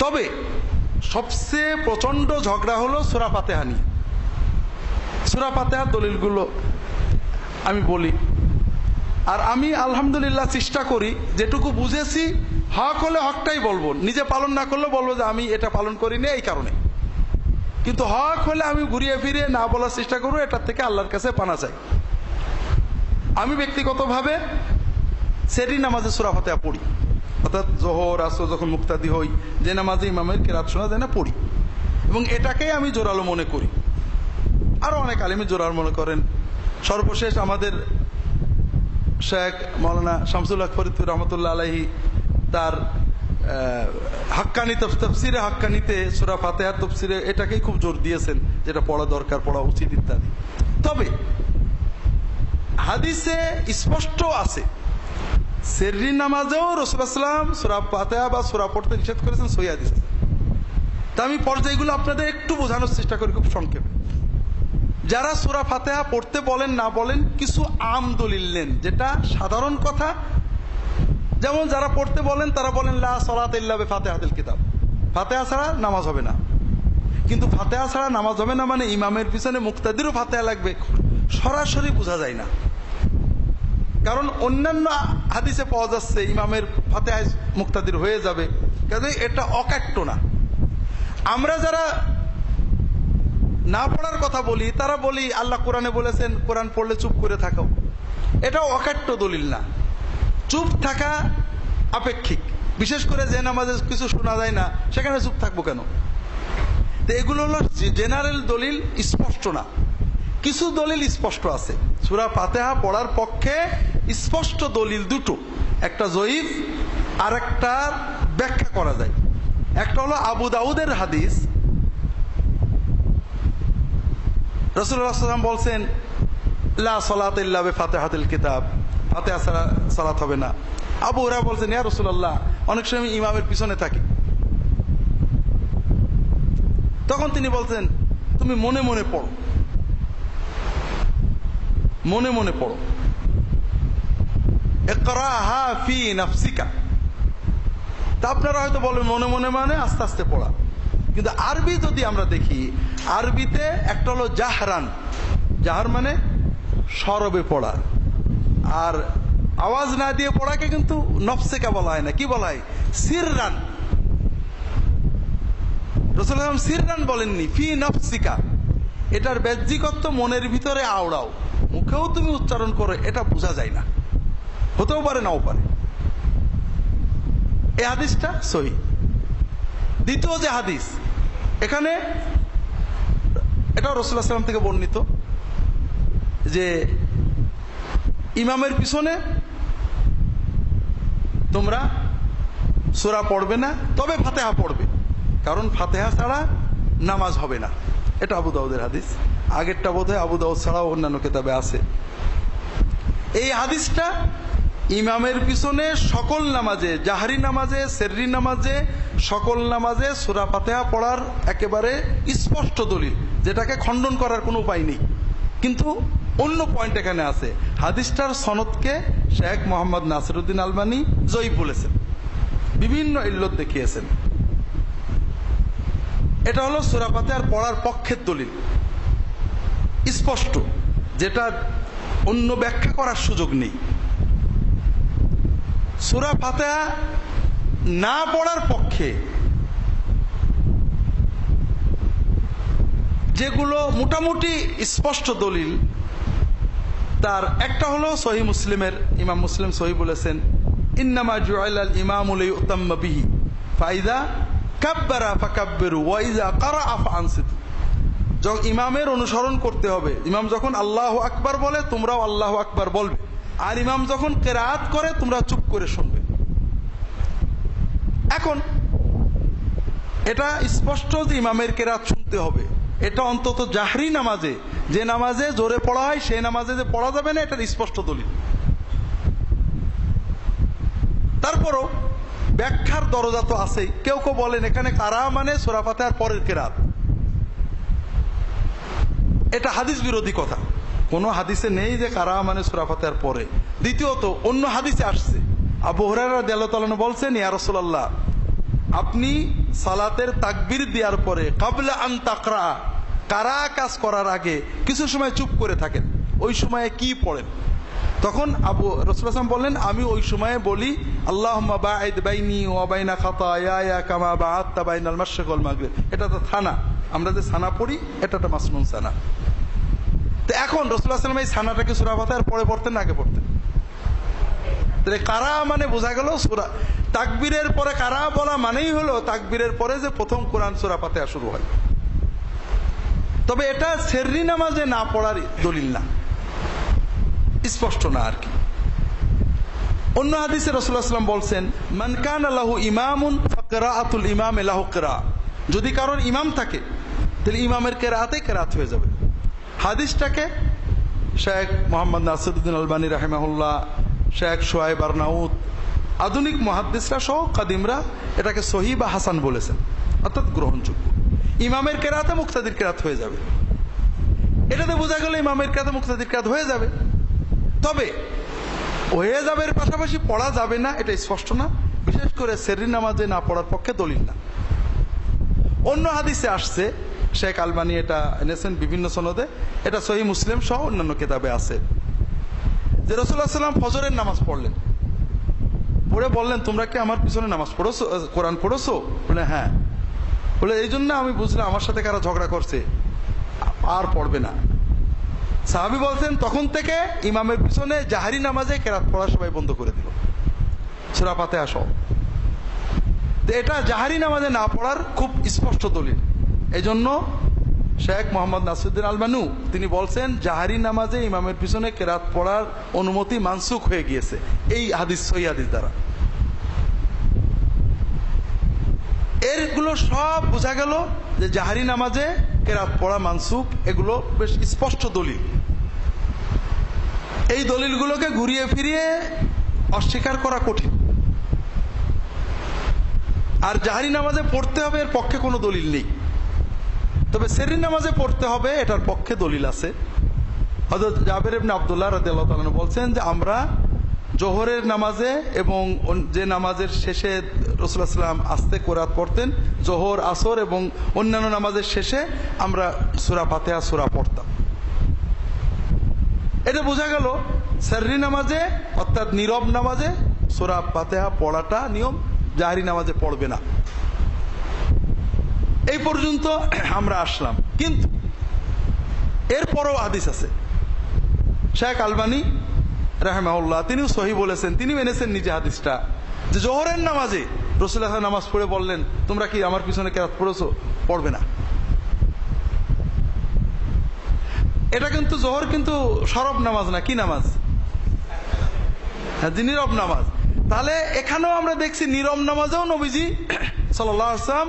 তবে সবচেয়ে প্রচণ্ড ঝগড়া হলো সুরা ফাতেহা নিয়ে। সুরা ফাতেহার দলিলগুলো আমি বলি। আর আমি আলহামদুলিল্লাহ চেষ্টা করি, যেটুকু বুঝেছি, হক হলে হকটাই বলব। নিজে পালন না করলে বলব যে আমি এটা পালন করি করিনি এই কারণে। কিন্তু হক হলে আমি ঘুরিয়ে ফিরিয়ে না বলার চেষ্টা করব, এটার থেকে আল্লাহর কাছে পানা চাই। আমি ব্যক্তিগতভাবে সেরি নামাজে সুরা ফাতেহা পড়ি। অর্থাৎ জোহর, আসর যখন মুক্তাদি হই, যে নামাজে ইমামের কেরাত শোনা যায় না, পড়ি। এবং এটাকেই আমি জোরালো মনে করি। আরও অনেক আলিমি জোরাল মনে করেন। সর্বশেষ আমাদের শেখ মৌলানা শামসুল ফরিদুর রহমতুল্লাহ আলাহি তার হাক্কানি তফসিরে হাক্কানিতে সুরা ফাতেহার তফসিরে এটাকেই খুব জোর দিয়েছেন, যেটা পড়া দরকার, পড়া উচিত ইত্যাদি। তবে হাদিসে স্পষ্ট আছে সেররি নামাজেও রসুলাম সুরা ফাতেহা বা সুরা পড়তে নিষেধ করেছেন সই হাদিস। তা আমি পর্যায়গুলো আপনাদের একটু বোঝানোর চেষ্টা করি খুব সংক্ষেপে। যারা সুরা ফাতেহা পড়তে বলেন, না বলেন, কিছু আম দলিল নেন, যেটা সাধারণ কথা। যেমন যারা পড়তে বলেন, তারা বলেন, লা সলাত ইল্লাবে ফাতেহাতিল কিতাব। ফাতেহা ছাড়া নামাজ হবে না। কিন্তু ফাতেহা ছাড়া নামাজ হবে না মানে ইমামের পিছনে মুক্তাদিরও ফাতেহা লাগবে। সরাসরি বোঝা যায় না। কারণ অন্যান্য হাদিসে পাওয়া যাচ্ছে, ইমামের ফাতেহায় মুক্তাদির হয়ে যাবে। কাজে এটা অকাট্য না। আমরা যারা না পড়ার কথা বলি, তারা বলি, আল্লাহ কোরআনে বলেছেন, কোরআন পড়লে চুপ করে থাকো। এটা অকাট্য দলিল না। চুপ থাকা আপেক্ষিক। বিশেষ করে যে নামাজে কিছু শোনা যায় না, সেখানে চুপ থাকব কেন? তো এগুলো হলো জেনারেল দলিল, স্পষ্ট না। কিছু দলিল স্পষ্ট আছে। সুরা ফাতেহা পড়ার পক্ষে স্পষ্ট দলিল দুটো। একটা জয়ীফ আর একটা ব্যাখ্যা করা যায়। একটা হলো আবু দাউদের হাদিস। রসুল্লাহাম বলছেন কিতাব। ফাতেহা ছাড়া সালাত হবে না। আবু ওরা বলছেন অনেক সময় ইমামের পিছনে থাকি। তখন তিনি বলছেন, তুমি মনে মনে পড়ো। মনে মনে পড়ো। ফি তা আপনারা হয়তো বলেন, মনে মনে মানে আস্তে আস্তে পড়া। কিন্তু আরবি যদি আমরা দেখি, আরবিতে একটা হলো জাহরান। জাহার মানে সরবে পড়া। আর আওয়াজ না দিয়ে পড়াকে কিন্তু নফসেকা বলা হয় না। কি বলা হয়? সিররান। রসুলাম সিররান বলেননি, ফি নফসিকা। এটার ব্যাহ্যিকত্ব মনের ভিতরে আওড়াও। মুখেও তুমি উচ্চারণ করো, এটা বোঝা যায় না। হতেও পারে, নাও পারে। এই হাদিসটা সহি। দ্বিতীয় যে হাদিস, এখানে এটা রসুল্লাহ সাল্লাম থেকে বর্ণিত যে ইমামের পিছনে তোমরা সোরা পড়বে না, তবে ফাতেহা পড়বে। কারণ ফাতেহা ছাড়া নামাজ হবে না। এটা আবু দাউদের হাদিস। আগেরটা বোধ হয় আবু দাউদ ছাড়াও অন্যান্য কেতাবে আছে। এই হাদিসটা ইমামের পিছনে সকল নামাজে, জাহারি নামাজে, সেররি নামাজে, সকল নামাজে সুরা ফাতেহা পড়ার একেবারে স্পষ্ট দলিল, যেটাকে খণ্ডন করার কোনো উপায় নেই। কিন্তু অন্য পয়েন্ট এখানে আছে। হাদিসটার সনদকে শেখ মোহাম্মদ নাসিরুদ্দিন আলবানি জয়ী বলেছেন। বিভিন্ন ইল্লত দেখিয়েছেন। এটা হলো সুরা ফাতেহার পড়ার পক্ষের দলিল। স্পষ্ট যেটা অন্য ব্যাখ্যা করার সুযোগ নেই। সুরা ফাতেহা না পড়ার পক্ষে যেগুলো মোটামুটি স্পষ্ট দলিল, তার একটা হলো সহি মুসলিমের, ইমাম মুসলিম সহি বলেছেন, ইন্নামা জুআইলাল ইমামুল ইউতাম্মা বিহি, ফাইদা কাব্বারা ফাকাব্বিরু ওয়াইজা কারাআ ফাআনসিতু। যখন ইমামের অনুসরণ করতে হবে, ইমাম যখন আল্লাহ আকবার বলে, তোমরাও আল্লাহ আকবার বলবে। আর ইমাম যখন কেরাত করে, তোমরা চুপ করে শুনবে। এখন, এটা স্পষ্ট যে ইমামের কেরাত শুনতে হবে। এটা অন্তত জাহরি নামাজে, যে নামাজে জোরে পড়া হয়, সেই নামাজে যে পড়া যাবে না, এটার স্পষ্ট দলিল। তারপরও ব্যাখ্যার দরজা তো আছেই। কেউ কেউ বলেন, এখানে কারা মানে সোরাফাতে আর পরের কেরাত। এটা হাদিস বিরোধী কথা। কোন হাদিসে নেই যে কারা মানে সুরাফাতের পরে। দ্বিতীয়ত, অন্য হাদিসে আসছে। আবু হরারা দেলতালন বলছেন, ইয়া রসুল্লাহ আপনি সালাতের তাকবির দেওয়ার পরে কাবলা আন তাকরা, কারা কাজ করার আগে কিছু সময় চুপ করে থাকেন। ওই সময়ে কি পড়েন? তখন আবু রসুল আসলাম বললেন, আমি ওই সময়ে বলি আল্লাহ খাতায়া কামা মাগরিব। এটা তো থানা। আমরা যে সানা পড়ি, এটা তো মাসনুন সানা। তো এখন রসুল আসলাম এই সানাটাকে সুরা ফাতাহার পরে পড়তেন আগে পড়তেন। কারা মানে বোঝা গেল সুরা তাকবীরের পরে কারা বলা মানেই হলো তাকবীরের পরে যে প্রথম কোরআন সুরা ফাতেহা শুরু হয়। তবে এটা সেররি নামাজে না পড়ার দলিল না। স্পষ্ট না আর কি। অন্য হাদিসে রসুল্লাহাম বলছেন মানকান আল্লাহ ইমামুন ফকরা আতুল ইমাম এলাহ যদি কারোর ইমাম থাকে তাহলে ইমামের কেরাতে কেরাত হয়ে যাবে। হাদিসটাকে শেখ মোহাম্মদ নাসিরুদ্দিন আলবানী রাহেমাহুল্লাহ, শেখ সোহাইব আরনাউদ আধুনিক মহাদ্দিসরা সহ কাদিমরা এটাকে সহি বা হাসান বলেছেন। অর্থাৎ গ্রহণযোগ্য। ইমামের কেরাতে মুক্তাদির কেরাত হয়ে যাবে। এটাতে বোঝা গেল ইমামের কেরাতে মুক্তাদির কেরাত হয়ে যাবে। তবে হয়ে যাবে এর পাশাপাশি পড়া যাবে না, এটা স্পষ্ট না। বিশেষ করে সেরি নামাজে না পড়ার পক্ষে দলিল না। অন্য হাদিসে আসছে শেখ আলবানি এটা এনেছেন বিভিন্ন সনদে। এটা সহি মুসলিম সহ অন্যান্য কেতাবে আছে। যে রসুল্লাহ সাল্লাম ফজরের নামাজ পড়লেন। পড়ে বললেন, তোমরা কি আমার পিছনে নামাজ পড়েছো কোরআন পড়েছো? বলে হ্যাঁ। বলে, এই জন্য আমি বুঝলাম আমার সাথে কারা ঝগড়া করছে। আর পড়বে না। সাহাবি বলছেন, তখন থেকে ইমামের পিছনে জাহারি নামাজে কেরাত পড়া সবাই বন্ধ করে দিল। সুরা পাতে আসো এটা জাহারি নামাজে না পড়ার খুব স্পষ্ট দলিল। এই জন্য শেখ মোহাম্মদ নাসিরুদ্দিন আলমানু তিনি বলছেন, জাহারি নামাজে ইমামের পিছনে কেরাত পড়ার অনুমতি মানসুখ হয়ে গিয়েছে। এই হাদিস সই হাদিস দ্বারা। এরগুলো সব বোঝা গেল যে জাহারি নামাজে কেরাত পড়া মানসুখ, এগুলো বেশ স্পষ্ট দলিল। এই দলিলগুলোকে ঘুরিয়ে ফিরিয়ে অস্বীকার করা কঠিন। আর জাহারি নামাজে পড়তে হবে এর পক্ষে কোনো দলিল নেই। তবে সেরি নামাজে পড়তে হবে, এটার পক্ষে দলিল আছে। হজরত জাবের ইবনে আবদুল্লাহ রাদিয়াল্লাহু তাআলা বলছেন যে আমরা জোহরের নামাজে এবং যে নামাজের শেষে রসুল্লাহ সাল্লাম আস্তে কোরআত পড়তেন, জোহর, আসর এবং অন্যান্য নামাজের শেষে আমরা সুরা ফাতেহা, সুরা পড়তাম। এটা বোঝা গেল, সার্রি নামাজে অর্থাৎ নীরব নামাজে সুরা ফাতেহা পড়াটা নিয়ম, জাহারি নামাজে পড়বে না। এই পর্যন্ত আমরা আসলাম। কিন্তু এরপরও হাদিস আছে। শেখ আলবানী রাহেমাউল্লাহ তিনিও সহি বলেছেন, তিনি এনেছেন নিজে হাদিসটা। যে জোহরের নামাজে রসুল নামাজ পড়ে বললেন, তোমরা কি আমার পিছনে কেরাত পড়েছো? পড়বে না। এটা কিন্তু জোহর কিন্তু সরব নামাজ না, কি নামাজ? হ্যাঁ নীরব নামাজ। তাহলে এখানেও আমরা দেখছি নীরব নামাজেও নবীজি সাল্লাম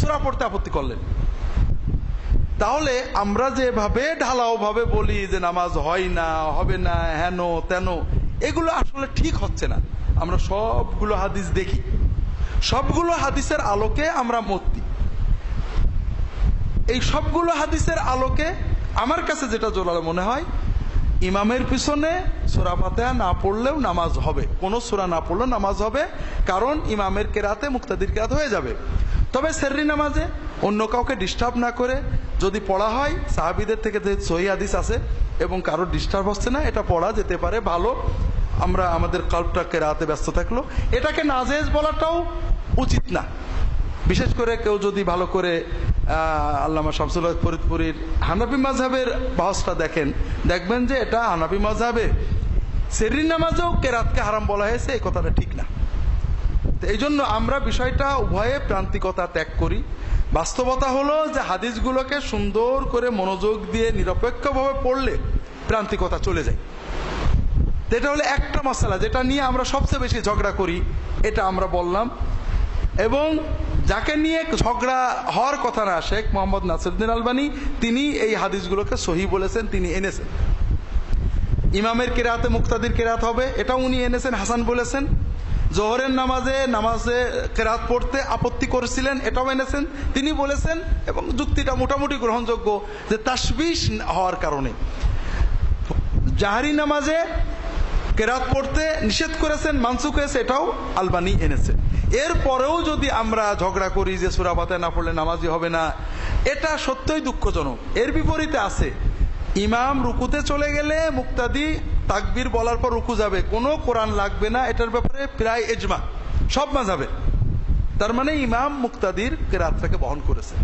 সুরা পড়তে আপত্তি করলেন। তাহলে আমরা যেভাবে ঢালাও ভাবে বলি যে নামাজ হয় না, হবে না, হেন, তেন, এগুলো আসলে ঠিক হচ্ছে না। আমরা সবগুলো হাদিস দেখি। সবগুলো হাদিসের আলোকে আমরা মত দিই এই সবগুলো হাদিসের আলোকে আমার কাছে যেটা জোরালো মনে হয়, ইমামের পিছনে সোরা ফাতেহা না পড়লেও নামাজ হবে। কোন সোরা না পড়লেও নামাজ হবে, কারণ ইমামের কেরাতে মুক্তাদির কেরাত হয়ে যাবে। তবে সেররি নামাজে অন্য কাউকে ডিস্টার্ব না করে যদি পড়া হয়, সাহাবিদের থেকে যে সহি হাদিস আছে এবং কারোর ডিস্টার্ব হচ্ছে না, এটা পড়া যেতে পারে, ভালো। আমরা আমাদের কাল্পটা রাতে ব্যস্ত থাকল এটাকে নাজেজ বলাটাও উচিত না। বিশেষ করে কেউ যদি ভালো করে আল্লামা শামসুল্লাহ ফরিদপুরীর হানাফি মাঝহের বাহসটা দেখেন, দেখবেন যে এটা হানাফি মাঝহাবে সেরিন নামাজেও কেরাতকে হারাম বলা হয়েছে, এই কথাটা ঠিক না। এই জন্য আমরা বিষয়টা উভয়ে প্রান্তিকতা ত্যাগ করি। বাস্তবতা হলো যে হাদিসগুলোকে সুন্দর করে মনোযোগ দিয়ে নিরপেক্ষভাবে পড়লে প্রান্তিকতা চলে যায়। এটা হলো একটা মশলা, যেটা নিয়ে আমরা সবচেয়ে বেশি ঝগড়া করি, এটা আমরা বললাম। এবং যাকে নিয়ে ঝগড়া হওয়ার কথা না, শেখ মোহাম্মদ নাসিরুদ্দিন আলবানী, তিনি এই হাদিসগুলোকে সহি বলেছেন, তিনি এনেছেন। ইমামের কেরাতে, মুক্তাদির কেরাত হবে এটা উনি এনেছেন, হাসান বলেছেন। জোহরের নামাজে নামাজে কেরাত পড়তে আপত্তি করেছিলেন, এটাও এনেছেন। তিনি বলেছেন, এবং যুক্তিটা মোটামুটি গ্রহণযোগ্য যে তাসবিশ হওয়ার কারণে। জাহারি নামাজে কেরাত পড়তে নিষেধ করেছেন মানসুক হয়েছে, এটাও আলবানি এনেছে। এরপরেও যদি আমরা ঝগড়া করি যে সুরা ফাতিহা না পড়লে নামাজি হবে না, এটা সত্যই দুঃখজনক। এর বিপরীতে আছে, ইমাম রুকুতে চলে গেলে মুক্তাদি তাকবীর বলার পর রুকু যাবে। কোনো কোরআন লাগবে না, এটার ব্যাপারে প্রায় এজমা সব মাঝাবে। তার মানে ইমাম মুক্তাদির কেরাতটাকে বহন করেছে।